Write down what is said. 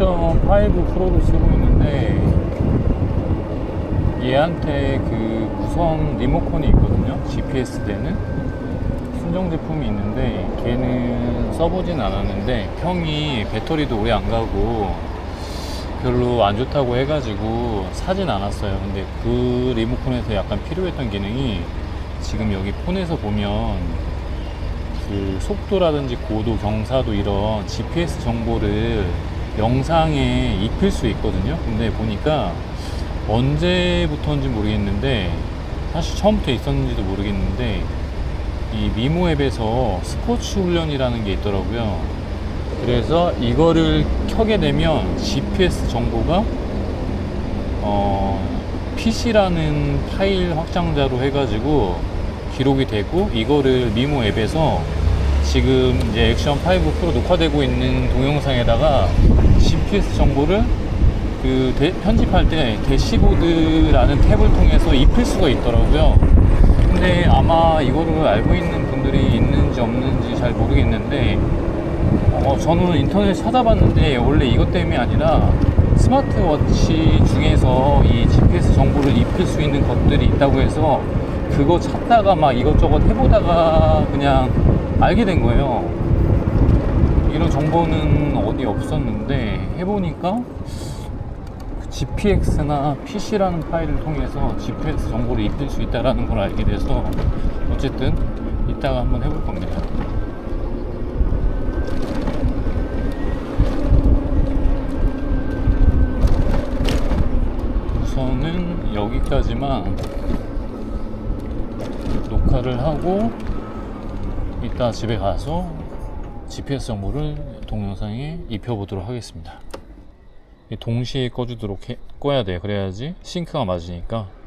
프로를 쓰고 있는데 얘한테 그 무선 리모컨이 있거든요. GPS 되는 순정 제품이 있는데 걔는 써보진 않았는데 평이 배터리도 오래 안 가고 별로 안 좋다고 해가지고 사진 않았어요. 근데 그 리모컨에서 약간 필요했던 기능이 지금 여기 폰에서 보면 그 속도라든지 고도, 경사도 이런 GPS 정보를 영상에 입힐 수 있거든요. 근데 보니까 언제부터인지 모르겠는데 사실 처음부터 있었는지도 모르겠는데 이 미모 앱에서 스포츠 훈련이라는 게 있더라고요. 그래서 이거를 켜게 되면 GPS 정보가 어, PC라는 파일 확장자로 해가지고 기록이 되고 이거를 미모 앱에서 지금 이제 액션 5 프로 녹화되고 있는 동영상에다가 GPS 정보를 그 대- 편집할 때 대시보드라는 탭을 통해서 입힐 수가 있더라고요. 근데 아마 이거를 알고 있는 분들이 있는지 없는지 잘 모르겠는데 어, 저는 인터넷 찾아봤는데 원래 이것 때문이 아니라 스마트워치 중에서 이 GPS 정보를 입힐 수 있는 것들이 있다고 해서 그거 찾다가 막 이것저것 해보다가 그냥 알게 된 거예요. 이런 정보는 어디 없었는데 해보니까 GPX나 PC라는 파일을 통해서 GPS 정보를 입힐 수 있다는 걸 알게 돼서 어쨌든 이따가 한번 해볼 겁니다. 우선은 여기까지만 녹화를 하고 이따 집에 가서 GPS 정보를 동영상에 입혀보도록 하겠습니다. 동시에 꺼주도록 해, 꺼야 돼. 그래야지 싱크가 맞으니까.